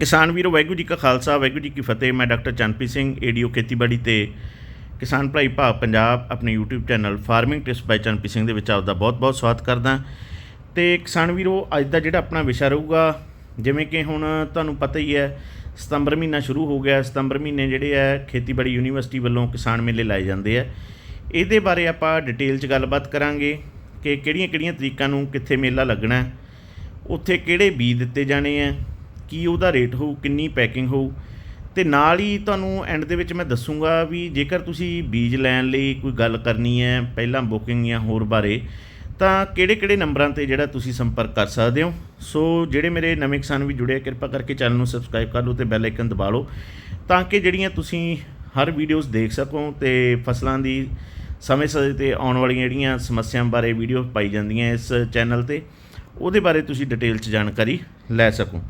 ਕਿਸਾਨ ਵੀਰੋ, ਵਾਹਿਗੁਰੂ ਜੀ ਕਾ ਖਾਲਸਾ, ਵਾਹਿਗੁਰੂ ਜੀ ਕੀ ਫਤਿਹ। ਮੈਂ ਡਾਕਟਰ ਚੰਨਪ੍ਰੀਤ ਸਿੰਘ ਏਡੀਓ ਖੇਤੀਬਾੜੀ ਤੇ ਕਿਸਾਨ ਭਾਈ ਭਾਵ ਪੰਜਾਬ ਆਪਣੇ YouTube channel farming tips by Channpreet Singh ਦੇ ਵਿੱਚ ਆਪਦਾ ਬਹੁਤ-ਬਹੁਤ ਸਵਾਗਤ ਕਰਦਾ। ਤੇ ਕਿਸਾਨ ਵੀਰੋ, ਅੱਜ ਦਾ ਜਿਹੜਾ ਆਪਣਾ ਵਿਸ਼ਾ ਰਹੂਗਾ, ਜਿਵੇਂ ਕਿ ਹੁਣ ਤੁਹਾਨੂੰ ਪਤਾ ਹੀ ਹੈ, ਸਤੰਬਰ ਮਹੀਨਾ ਸ਼ੁਰੂ ਹੋ ਗਿਆ। ਸਤੰਬਰ ਮਹੀਨੇ ਜਿਹੜੇ ਆ, ਖੇਤੀਬਾੜੀ ਯੂਨੀਵਰਸਿਟੀ ਵੱਲੋਂ ਕਿਸਾਨ ਮੇਲੇ ਲਾਏ ਜਾਂਦੇ ਆ। ਇਹਦੇ ਬਾਰੇ ਆਪਾਂ ਡਿਟੇਲ 'ਚ ਗੱਲਬਾਤ ਕਰਾਂਗੇ ਕਿ ਕਿਹੜੀਆਂ-ਕਿਹੜੀਆਂ ਤਰੀਕਾਂ ਨੂੰ ਕਿੱਥੇ ਮੇਲਾ ਲੱਗਣਾ, ਉੱਥੇ ਕਿਹੜੇ ਬੀਜ ਦਿੱਤੇ ਜਾਣੇ ਆ ਕੀ ਉਹਦਾ ਰੇਟ ਹੋਊ, ਕਿੰਨੀ ਪੈਕਿੰਗ ਹੋਊ। ਤੇ ਨਾਲ ਹੀ ਤੁਹਾਨੂੰ ਐਂਡ ਦੇ ਵਿੱਚ ਮੈਂ ਦੱਸੂਗਾ ਵੀ ਜੇਕਰ ਤੁਸੀਂ ਬੀਜ ਲੈਣ ਲਈ ਕੋਈ ਗੱਲ ਕਰਨੀ ਹੈ, ਪਹਿਲਾਂ ਬੁਕਿੰਗ ਜਾਂ ਹੋਰ ਬਾਰੇ, ਤਾਂ ਕਿਹੜੇ-ਕਿਹੜੇ ਨੰਬਰਾਂ ਤੇ ਜਿਹੜਾ ਤੁਸੀਂ ਸੰਪਰਕ ਕਰ ਸਕਦੇ ਹੋ। ਸੋ ਜਿਹੜੇ ਮੇਰੇ ਨਵੇਂ ਕਿਸਾਨ ਵੀ ਜੁੜੇ ਕਿਰਪਾ ਕਰਕੇ ਚੈਨਲ ਨੂੰ ਸਬਸਕ੍ਰਾਈਬ ਕਰ ਲਓ ਤੇ ਬੈਲ ਆਈਕਨ ਦਬਾ ਲਓ, ਤਾਂ ਕਿ ਜਿਹੜੀਆਂ ਤੁਸੀਂ ਹਰ ਵੀਡੀਓਜ਼ ਦੇਖ ਸਕੋ ਤੇ ਫਸਲਾਂ ਦੀ ਸਮੇਂ ਸਮੇਂ ਤੇ ਆਉਣ ਵਾਲੀਆਂ ਜਿਹੜੀਆਂ ਸਮੱਸਿਆਵਾਂ ਬਾਰੇ ਵੀਡੀਓ ਪਾਈ ਜਾਂਦੀਆਂ ਇਸ ਚੈਨਲ ਤੇ, ਉਹਦੇ ਬਾਰੇ ਤੁਸੀਂ ਡਿਟੇਲ 'ਚ ਜਾਣਕਾਰੀ ਲੈ ਸਕੋ।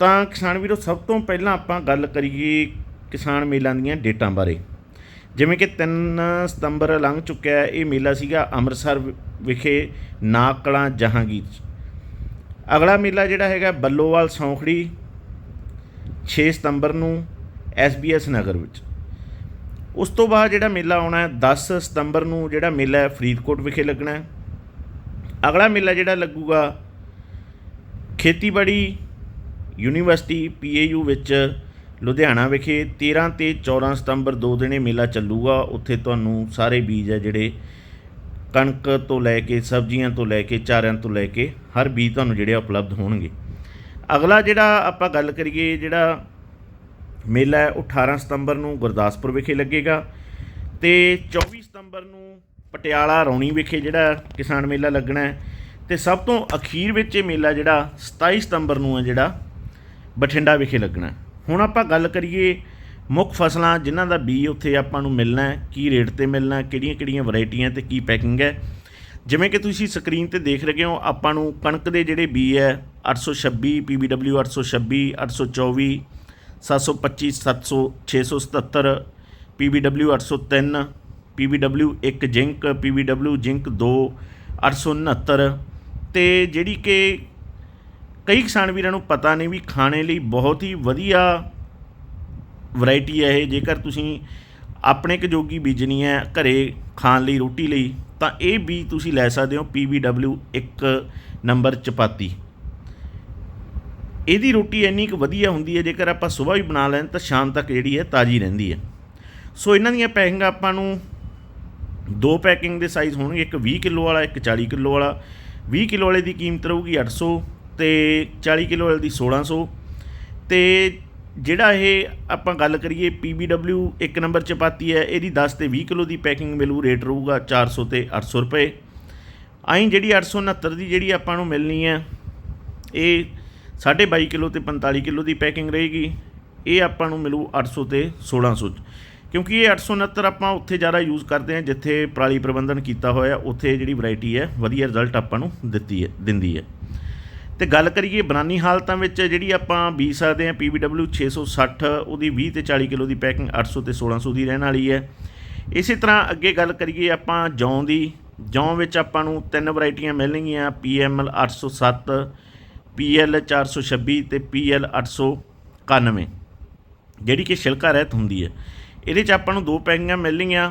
ਤਾਂ ਕਿਸਾਨ ਵੀਰੋ, ਸਭ ਤੋਂ ਪਹਿਲਾਂ ਆਪਾਂ ਗੱਲ ਕਰੀਏ ਕਿਸਾਨ ਮੇਲਿਆਂ ਦੀਆਂ ਡੇਟਾਂ ਬਾਰੇ। ਜਿਵੇਂ ਕਿ 3 ਸਤੰਬਰ ਲੰਘ ਚੁੱਕਿਆ ਹੈ, ਇਹ ਮੇਲਾ ਸੀਗਾ ਅੰਮ੍ਰਿਤਸਰ ਵਿ- ਵਿਖੇ ਨਾਕਲਾਂ ਜਹਾਂਗੀਰ 'ਚ। ਅਗਲਾ ਮੇਲਾ ਜਿਹੜਾ ਹੈਗਾ ਬੱਲੋਵਾਲ ਸੌਂਖੜੀ 6 ਸਤੰਬਰ ਨੂੰ ਐਸਬੀਐਸ ਨਗਰ ਵਿੱਚ। ਉਸ ਤੋਂ ਬਾਅਦ ਜਿਹੜਾ ਮੇਲਾ ਆਉਣਾ ਹੈ 10 ਸਤੰਬਰ ਨੂੰ ਜਿਹੜਾ ਮੇਲਾ ਹੈ, ਫਰੀਦਕੋਟ ਵਿਖੇ ਲੱਗਣਾ ਹੈ। ਅਗਲਾ ਮੇਲਾ ਜਿਹੜਾ ਲੱਗੂਗਾ ਖੇਤੀਬਾੜੀ ਯੂਨੀਵਰਸਿਟੀ ਪੀਏਯੂ ਵਿੱਚ ਲੁਧਿਆਣਾ ਵਿਖੇ 13 ਤੇ 14 ਸਤੰਬਰ ਦੋ ਦਿਨੇ ਮੇਲਾ ਚੱਲੂਗਾ। ਉੱਥੇ ਤੁਹਾਨੂੰ ਸਾਰੇ ਬੀਜ ਹੈ ਜਿਹੜੇ ਕਣਕ ਤੋਂ ਲੈ ਕੇ, ਸਬਜ਼ੀਆਂ ਤੋਂ ਲੈ ਕੇ, ਚਾਰਿਆਂ ਤੋਂ ਲੈ ਕੇ ਹਰ ਬੀਜ ਤੁਹਾਨੂੰ ਜਿਹੜੇ ਆ ਉਪਲਬਧ ਹੋਣਗੇ। ਅਗਲਾ ਜਿਹੜਾ ਆਪਾਂ ਗੱਲ ਕਰੀਏ, ਜਿਹੜਾ ਮੇਲਾ ਹੈ, ਉਹ 18 ਸਤੰਬਰ ਨੂੰ ਗੁਰਦਾਸਪੁਰ ਵਿਖੇ ਲੱਗੇਗਾ ਤੇ 24 ਸਤੰਬਰ ਨੂੰ ਪਟਿਆਲਾ ਰੌਣੀ ਵਿਖੇ ਜਿਹੜਾ ਕਿਸਾਨ ਮੇਲਾ ਲੱਗਣਾ ਹੈ। ਤੇ ਸਭ ਤੋਂ ਅਖੀਰ ਵਿੱਚ ਇਹ ਮੇਲਾ ਜਿਹੜਾ 27 ਸਤੰਬਰ ਨੂੰ ਹੈ ਜਿਹੜਾ ਬਠਿੰਡਾ ਵਿਖੇ ਲੱਗਣਾ ਹੁਣ ਆਪਾਂ ਗੱਲ ਕਰੀਏ ਮੁੱਖ ਫਸਲਾਂ ਜਿਨ੍ਹਾਂ ਦਾ ਬੀ ਉੱਥੇ ਆਪਾਂ ਨੂੰ ਮਿਲਣਾ ਹੈ, ਕੀ ਰੇਟ ਤੇ ਮਿਲਣਾ ਕਿਹੜੀਆਂ-ਕਿਹੜੀਆਂ ਵੈਰਾਈਟੀਆਂ ਤੇ ਕੀ ਪੈਕਿੰਗ ਹੈ। ਜਿਵੇਂ ਕਿ ਤੁਸੀਂ ਸਕਰੀਨ ਤੇ ਦੇਖ ਰਹੇ ਹੋ, ਆਪਾਂ ਨੂੰ ਕਣਕ ਦੇ ਜਿਹੜੇ ਬੀ ਹੈ 826 PBW 826 824 725 700 677 PBW 803 PBW 1 zinc PBW zinc 2 869 ਤੇ ਜਿਹੜੀ ਕਿ ਕਈ ਕਿਸਾਨ ਵੀਰਾਂ ਨੂੰ ਪਤਾ ਨਹੀਂ ਵੀ ਖਾਣੇ ਲਈ ਬਹੁਤ ਹੀ ਵਧੀਆ ਵੈਰਾਈਟੀ ਹੈ ਇਹ। ਜੇਕਰ ਤੁਸੀਂ ਆਪਣੇ ਕੁ ਜੋਗੀ ਬੀਜਣੀ ਹੈ ਘਰੇ ਖਾਣ ਲਈ ਰੋਟੀ ਲਈ, ਤਾਂ ਇਹ ਬੀਜ ਤੁਸੀਂ ਲੈ ਸਕਦੇ ਹੋ PBW 1 ਨੰਬਰ ਚਪਾਤੀ। ਇਹਦੀ ਰੋਟੀ ਇੰਨੀ ਕੁ ਵਧੀਆ ਹੁੰਦੀ ਹੈ, ਜੇਕਰ ਆਪਾਂ ਸਵੇਰ ਵੀ ਬਣਾ ਲੈਣ, ਤਾਂ ਸ਼ਾਮ ਤੱਕ ਜਿਹੜੀ ਹੈ ਤਾਜ਼ੀ ਰਹਿੰਦੀ ਹੈ। ਸੋ ਇਹਨਾਂ ਦੀਆਂ ਪੈਕਿੰਗ ਆਪਾਂ ਨੂੰ ਦੋ ਪੈਕਿੰਗ ਦੇ ਸਾਈਜ਼ ਹੋਣਗੇ, ਇੱਕ 20 ਕਿਲੋ ਵਾਲਾ, ਇੱਕ 40 ਕਿਲੋ ਵਾਲਾ। 20 ਕਿਲੋ ਵਾਲੇ ਦੀ ਕੀਮਤ ਰਹੂਗੀ 800 ਤੇ 40 ਕਿਲੋ ਵਾਲੇ ਦੀ 1600 ਤੇ ਜਿਹੜਾ ਇਹ ਆਪਾਂ ਗੱਲ ਕਰੀਏ PBW ਇੱਕ ਨੰਬਰ ਚਪਾਤੀ ਹੈ, ਇਹਦੀ 10 ਤੇ 20 ਕਿਲੋ ਦੀ ਪੈਕਿੰਗ ਮਿਲੂ ਰੇਟ ਰਹੂਗਾ 400 ਤੇ 800 ਰੁਪਏ। ਆਈ ਜਿਹੜੀ 869 ਦੀ ਜਿਹੜੀ ਆਪਾਂ ਨੂੰ ਮਿਲਣੀ ਹੈ, ਇਹ 22.5 ਕਿਲੋ ਤੇ 45 ਕਿਲੋ ਦੀ ਪੈਕਿੰਗ ਰਹੇਗੀ। ਇਹ ਆਪਾਂ ਨੂੰ ਮਿਲੂ 800 ਤੇ 1600 'ਚ। ਕਿਉਂਕਿ ਇਹ 869 ਆਪਾਂ ਉੱਥੇ ਜ਼ਿਆਦਾ ਯੂਜ਼ ਕਰਦੇ ਹਾਂ, ਜਿੱਥੇ ਪਰਾਲੀ ਪ੍ਰਬੰਧਨ ਕੀਤਾ ਹੋਇਆ, ਉੱਥੇ ਜਿਹੜੀ ਵੈਰਾਈਟੀ ਹੈ, ਵਧੀਆ ਰਿਜ਼ਲਟ ਆਪਾਂ ਨੂੰ ਦਿੱਤੀ ਹੈ, ਦਿੰਦੀ ਹੈ। ਤੇ ਗੱਲ ਕਰੀਏ ਬਨਾਨੀ ਹਾਲਤਾਂ ਵਿੱਚ ਜਿਹੜੀ ਆਪਾਂ ਬੀਜ ਸਕਦੇ ਹਾਂ PBW 660 ਉਹਦੀ 20 ਤੇ 40 ਕਿਲੋ ਦੀ ਪੈਕਿੰਗ 800 ਤੇ 1600 ਦੀ ਰਹਿਣ ਵਾਲੀ ਹੈ। ਇਸੇ ਤਰ੍ਹਾਂ ਅੱਗੇ ਗੱਲ ਕਰੀਏ ਆਪਾਂ ਜੌਂ ਦੀ, ਜੌਂ ਵਿੱਚ ਆਪਾਂ ਨੂੰ ਤਿੰਨ ਵੈਰਾਈਟੀਆਂ ਮਿਲਣਗੀਆਂ PML 807 PL 426 ਤੇ PL 891 ਜਿਹੜੀ ਕਿ ਛਿਲਕਾ ਰਹਿਤ ਹੁੰਦੀ ਹੈ। ਇਹਦੇ 'ਚ ਆਪਾਂ ਨੂੰ ਦੋ ਪੈਕਿੰਗਾਂ ਮਿਲਣਗੀਆਂ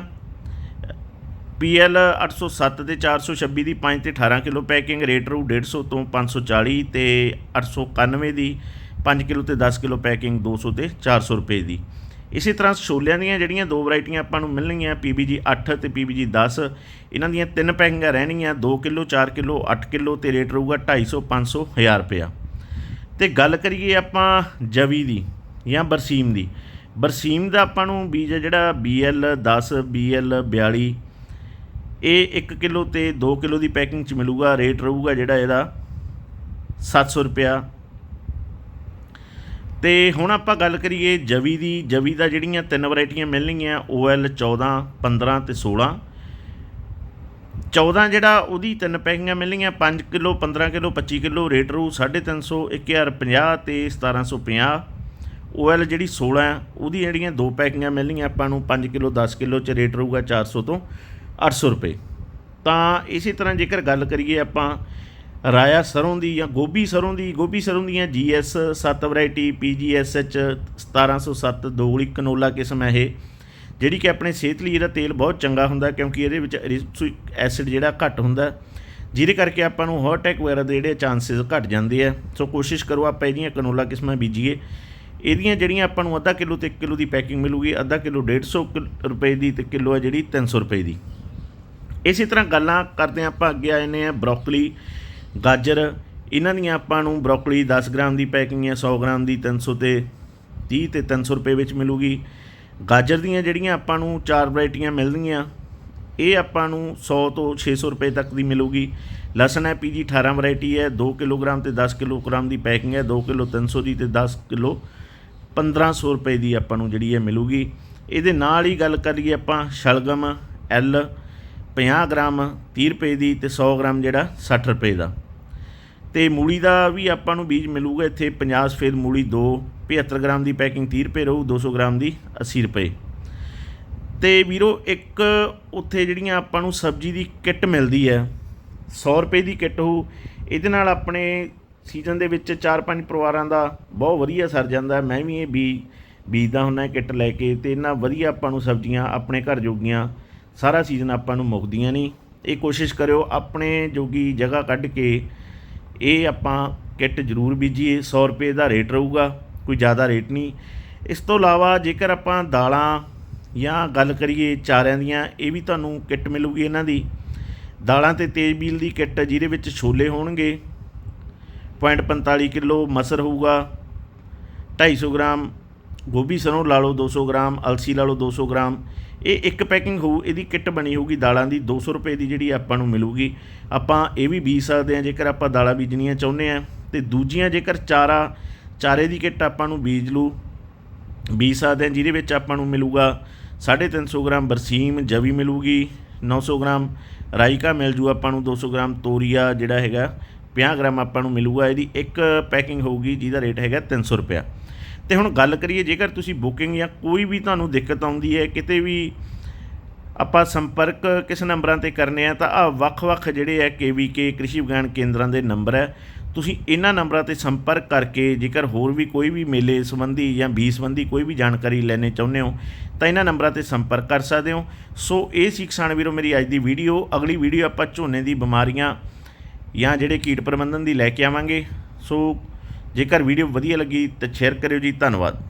PL 807 ਤੇ 426 ਦੀ 5 ਤੇ 18 ਕਿਲੋ ਪੈਕਿੰਗ ਰੇਟ ਰੂ 150 ਤੋਂ 540 ਤੇ 891 ਦੀ 5 ਕਿਲੋ ਤੇ 10 ਕਿਲੋ ਪੈਕਿੰਗ 200 ਤੇ 400 ਰੁਪਏ ਦੀ। ਇਸੇ ਤਰ੍ਹਾਂ ਛੋਲਿਆਂ ਦੀਆਂ ਜਿਹੜੀਆਂ ਦੋ ਵੈਰਾਈਟੀਆਂ ਆਪਾਂ ਨੂੰ ਮਿਲਣਗੀਆਂ PBG 8 ਤੇ PBG 10 ਇਹਨਾਂ ਦੀਆਂ ਤਿੰਨ ਪੈਕਿੰਗਾਂ ਰਹਿਣਗੀਆਂ 2 ਕਿਲੋ 4 ਕਿਲੋ 8 ਕਿਲੋ ਤੇ ਰੇਟ ਰਹੂਗਾ 250 500 1000 ਰੁਪਇਆ। ਤੇ ਗੱਲ ਕਰੀਏ ਆਪਾਂ ਜਵੀ ਦੀ ਜਾਂ ਬਰਸੀਮ ਦੀ। ਬਰਸੀਮ ਦਾ ਆਪਾਂ ਨੂੰ ਬੀਜ ਹੈ ਜਿਹੜਾ BL 10 BL 42 ਇਹ 1 ਕਿਲੋ ਤੇ 2 ਕਿਲੋ ਦੀ ਪੈਕਿੰਗ ਚ ਮਿਲੂਗਾ, ਰੇਟ ਰਹੂਗਾ ਜਿਹੜਾ ਇਹਦਾ 700 ਰੁਪਿਆ ਤੇ ਹੁਣ ਆਪਾਂ ਗੱਲ ਕਰੀਏ ਜਵੀ ਦੀ। ਜਵੀ ਦਾ ਜਿਹੜੀਆਂ ਤਿੰਨ ਵੈਰਾਈਟੀਆਂ ਮਿਲਣਗੀਆਂ OL 14 15 ਤੇ 16 14 ਜਿਹੜਾ ਉਹਦੀ ਤਿੰਨ ਪੈਕਿੰਗਾਂ ਮਿਲਣਗੀਆਂ 5 ਕਿਲੋ 15 ਕਿਲੋ 25 ਕਿਲੋ, ਰੇਟ ਰੂ 350 1050 ਤੇ 1750 OL ਜਿਹੜੀ 16 ਹੈ ਉਹਦੀ ਜਿਹੜੀਆਂ ਦੋ ਪੈਕਿੰਗਾਂ ਮਿਲਣਗੀਆਂ, ਆਪਾਂ ਨੂੰ 5 ਕਿਲੋ 10 ਕਿਲੋ ਚ ਰੇਟ ਰਹੂਗਾ 400 ਤੋਂ। 800 ਰੁਪਏ। ਤਾਂ ਇਸੇ ਤਰ੍ਹਾਂ ਜੇਕਰ ਗੱਲ ਕਰੀਏ ਆਪਾਂ ਰਾਇਆ ਸਰੋਂ ਦੀ ਜਾਂ ਗੋਭੀ ਸਰੋਂ ਦੀ, ਗੋਭੀ ਸਰੋਂ ਦੀਆਂ ਜੀਐਸ 7 ਵੈਰਾਈਟੀ ਪੀਜੀਐਸਐਚ 1707 ਦੋਗਲੀ ਕਨੋਲਾ ਕਿਸਮ ਹੈ ਇਹ, ਜਿਹੜੀ ਕਿ ਆਪਣੇ ਸਿਹਤ ਲਈ ਇਹਦਾ ਤੇਲ ਬਹੁਤ ਚੰਗਾ ਹੁੰਦਾ ਕਿਉਂਕਿ ਇਹਦੇ ਵਿੱਚ ਐਰਿਸਟਿਕ ਐਸਿਡ ਜਿਹੜਾ ਘੱਟ ਹੁੰਦਾ, ਜਿਹਦੇ ਕਰਕੇ ਆਪਾਂ ਨੂੰ ਹਾਰਟ ਅਟੈਕ ਵਗੈਰਾ ਦੇ ਜਿਹੜੇ ਚਾਂਸਸ ਘਟ ਜਾਂਦੇ ਆ। ਸੋ ਕੋਸ਼ਿਸ਼ ਕਰੋ ਆਪਾਂ ਇਹਦੀਆਂ ਕਨੋਲਾ ਕਿਸਮਾਂ ਬੀਜੀਏ। ਇਹਦੀਆਂ ਜਿਹੜੀਆਂ ਆਪਾਂ ਨੂੰ ਅੱਧਾ ਕਿਲੋ ਤੇ 1 ਕਿਲੋ ਦੀ ਪੈਕਿੰਗ ਮਿਲੂਗੀ, ਅੱਧਾ ਕਿਲੋ 150 ਕਿਲ- ਰੁਪਏ ਦੀ ਤੇ ਕਿਲੋ ਹੈ ਜਿਹੜੀ 300 ਰੁਪਏ ਦੀ। ਇਸੇ ਤਰ੍ਹਾਂ ਗੱਲਾਂ ਕਰਦੇ ਆਪਾਂ ਅੱਗੇ ਆਏ ਨੇ ਆ ਬਰੋਕਲੀ, ਗਾਜਰ, ਇਹਨਾਂ ਦੀਆਂ ਆਪਾਂ ਨੂੰ ਬਰੋਕਲੀ 10 ਗ੍ਰਾਮ ਦੀ ਪੈਕਿੰਗ ਹੈ 100 ਗ੍ਰਾਮ ਦੀ 300 ਤੇ 30 ਤੇ 300 ਰੁਪਏ ਵਿੱਚ ਮਿਲੂਗੀ। ਗਾਜਰ ਦੀਆਂ ਜਿਹੜੀਆਂ ਆਪਾਂ ਨੂੰ ਚਾਰ ਵੈਰਾਈਟੀਆਂ ਮਿਲਦੀਆਂ, ਇਹ ਆਪਾਂ ਨੂੰ 100 ਤੋਂ 600 ਰੁਪਏ ਤੱਕ ਦੀ ਮਿਲੂਗੀ। ਲਸਣ ਹੈ ਪੀਜੀ 18 ਵੈਰਾਈਟੀ ਹੈ 2 ਕਿਲੋਗ੍ਰਾਮ ਤੇ 10 ਕਿਲੋਗ੍ਰਾਮ ਦੀ ਪੈਕਿੰਗ ਹੈ 2 ਕਿਲੋ 300 ਦੀ ਤੇ 10 ਕਿਲੋ 1500 ਰੁਪਏ ਦੀ ਆਪਾਂ ਨੂੰ ਜਿਹੜੀ ਹੈ ਮਿਲੂਗੀ। ਇਹਦੇ ਨਾਲ ਹੀ ਗੱਲ ਕਰੀਏ ਆਪਾਂ ਸ਼ਲਗਮ, ਐਲ 50 ਗ੍ਰਾਮ 30 ਰੁਪਏ ਦੀ ਤੇ 100 ਗ੍ਰਾਮ ਜਿਹੜਾ 60 ਰੁਪਏ ਦਾ। ਤੇ ਮੂਲੀ ਦਾ ਵੀ ਆਪਾਂ ਨੂੰ ਬੀਜ ਮਿਲੂਗਾ ਇੱਥੇ 50 ਸਫੇਦ ਮੂਲੀ 2 75 ਗ੍ਰਾਮ ਦੀ ਪੈਕਿੰਗ 30 ਰੁਪਏ ਰਹੂ 200 ਗ੍ਰਾਮ ਦੀ 80 ਰੁਪਏ। ਤੇ ਵੀਰੋ, ਇੱਕ ਉੱਥੇ ਜਿਹੜੀਆਂ ਆਪਾਂ ਨੂੰ ਸਬਜ਼ੀ ਦੀ ਕਿੱਟ ਮਿਲਦੀ ਹੈ 100 ਰੁਪਏ ਦੀ ਕਿੱਟ ਹੋਊ, ਇਹਦੇ ਨਾਲ ਆਪਣੇ ਸੀਜ਼ਨ ਦੇ ਵਿੱਚ 4-5 ਪਰਿਵਾਰਾਂ ਦਾ ਬਹੁਤ ਵਧੀਆ ਸਰ ਜਾਂਦਾ ਮੈਂ ਵੀ ਇਹ ਬੀ, ਬੀਜਦਾ ਹੁੰਦਾ ਕਿੱਟ ਲੈ ਕੇ ਤੇ ਇਹਨਾਂ ਵਧੀਆ ਆਪਾਂ ਨੂੰ ਸਬਜ਼ੀਆਂ ਆਪਣੇ ਘਰ ਜੋਗੀਆਂ ਸਾਰਾ ਸੀਜ਼ਨ ਆਪਾਂ ਨੂੰ ਮੁੱਕਦੀਆਂ ਨਹੀਂ। ਇਹ ਕੋਸ਼ਿਸ਼ ਕਰਿਓ ਆਪਣੇ ਜੋਗੀ ਜਗ੍ਹਾ ਕੱਢ ਕੇ ਇਹ ਆਪਾਂ ਕਿੱਟ ਜ਼ਰੂਰ ਬੀਜੀਏ। 100 ਰੁਪਏ ਦਾ ਰੇਟ ਰਹੂਗਾ, ਕੋਈ ਜ਼ਿਆਦਾ ਰੇਟ ਨਹੀਂ। ਇਸ ਤੋਂ ਇਲਾਵਾ ਜੇਕਰ ਆਪਾਂ ਦਾਲਾਂ ਜਾਂ ਗੱਲ ਕਰੀਏ ਚਾਰਿਆਂ ਦੀਆਂ, ਇਹ ਵੀ ਤੁਹਾਨੂੰ ਕਿੱਟ ਮਿਲੂਗੀ ਇਹਨਾਂ ਦੀ। ਦਾਲਾਂ ਤੇ ਤੇਜ਼ ਬੀਲ ਦੀ ਕਿੱਟ ਜਿਹਦੇ ਵਿੱਚ ਛੋਲੇ ਹੋਣਗੇ। 0.45 ਕਿਲੋ ਮਸਰ ਹੋਊਗਾ 250 ਗ੍ਰਾਮ। ਗੋਭੀ ਸਰੋਂ ਲਾ ਲਓ 200 ਗ੍ਰਾਮ, ਅਲਸੀ ਲਾ ਲਓ 200 ਗ੍ਰਾਮ। ਇਹ ਇੱਕ ਪੈਕਿੰਗ ਹੋਊ, ਇਹਦੀ ਕਿੱਟ ਬਣੀ ਹੋਊਗੀ ਦਾਲਾਂ ਦੀ 200 ਰੁਪਏ ਦੀ ਜਿਹੜੀ ਆਪਾਂ ਨੂੰ ਮਿਲੂਗੀ। ਆਪਾਂ ਇਹ ਵੀ ਬੀਜ ਸਕਦੇ ਹਾਂ, ਜੇਕਰ ਆਪਾਂ ਦਾਲਾਂ ਬੀਜਣੀਆਂ ਚਾਹੁੰਦੇ ਹਾਂ। ਤੇ ਦੂਜੀਆਂ ਜੇਕਰ ਚਾਰਾ, ਚਾਰੇ ਦੀ ਕਿੱਟ ਆਪਾਂ ਨੂੰ ਬੀਜ ਲੂ ਬੀਜ ਸਕਦੇ ਹਾਂ, ਜਿਹਦੇ ਵਿੱਚ ਆਪਾਂ ਨੂੰ ਮਿਲੂਗਾ 350 ਗ੍ਰਾਮ ਬਰਸੀਮ, ਜਵੀ ਮਿਲੂਗੀ 900 ਗ੍ਰਾਮ ਰਾਈਕਾ ਮਿਲ ਜੂ ਆਪਾਂ ਨੂੰ 200 ਗ੍ਰਾਮ ਤੋਰੀਆ ਜਿਹੜਾ ਹੈਗਾ 50 ਗ੍ਰਾਮ ਆਪਾਂ ਨੂੰ ਮਿਲੂਗਾ। ਇਹਦੀ ਇੱਕ ਪੈਕਿੰਗ ਹੋਊਗੀ, ਜਿਹਦਾ ਰੇਟ ਹੈਗਾ 300 ਰੁਪਿਆ ਤੇ ਹੁਣ ਗੱਲ ਕਰੀਏ, ਜੇਕਰ ਤੁਸੀਂ ਬੁਕਿੰਗ ਜਾਂ ਕੋਈ ਵੀ ਤੁਹਾਨੂੰ ਦਿੱਕਤ ਆਉਂਦੀ ਹੈ, ਕਿਤੇ ਵੀ ਆਪਾਂ ਸੰਪਰਕ ਕਿਸ ਨੰਬਰਾਂ ਤੇ ਕਰਨੇ ਆ, ਤਾਂ ਆ ਵੱਖ-ਵੱਖ ਜਿਹੜੇ ਹੈ ਕੇਵੀਕੇ ਕ੍ਰਿਸ਼ੀ ਵਿਗਿਆਨ ਕੇਂਦਰਾਂ ਦੇ ਨੰਬਰ ਹੈ। ਤੁਸੀਂ ਇਹਨਾਂ ਨੰਬਰਾਂ ਤੇ ਸੰਪਰਕ ਕਰਕੇ ਜੇਕਰ ਹੋਰ ਵੀ ਕੋਈ ਵੀ ਮੇਲੇ ਸੰਬੰਧੀ ਜਾਂ ਬੀ ਸੰਬੰਧੀ ਕੋਈ ਵੀ ਜਾਣਕਾਰੀ ਲੈਣੇ ਚਾਹੁੰਦੇ ਹੋ, ਤਾਂ ਇਹਨਾਂ ਨੰਬਰਾਂ ਤੇ ਸੰਪਰਕ ਕਰ ਸਕਦੇ ਹੋ। ਸੋ ਇਹ ਸੀ ਕਿਸਾਨ ਵੀਰੋ ਮੇਰੀ ਅੱਜ ਦੀ ਵੀਡੀਓ। ਅਗਲੀ ਵੀਡੀਓ ਆਪਾਂ ਝੋਨੇ ਦੀ ਬਿਮਾਰੀਆਂ ਜਾਂ ਜਿਹੜੇ ਕੀਟ ਪ੍ਰਬੰਧਨ ਦੀ ਲੈ ਕੇ ਆਵਾਂਗੇ। ਸੋ ਜੇਕਰ ਵੀਡੀਓ ਵਧੀਆ ਲੱਗੀ ਤਾਂ ਸ਼ੇਅਰ ਕਰਿਓ ਜੀ ਧੰਨਵਾਦ।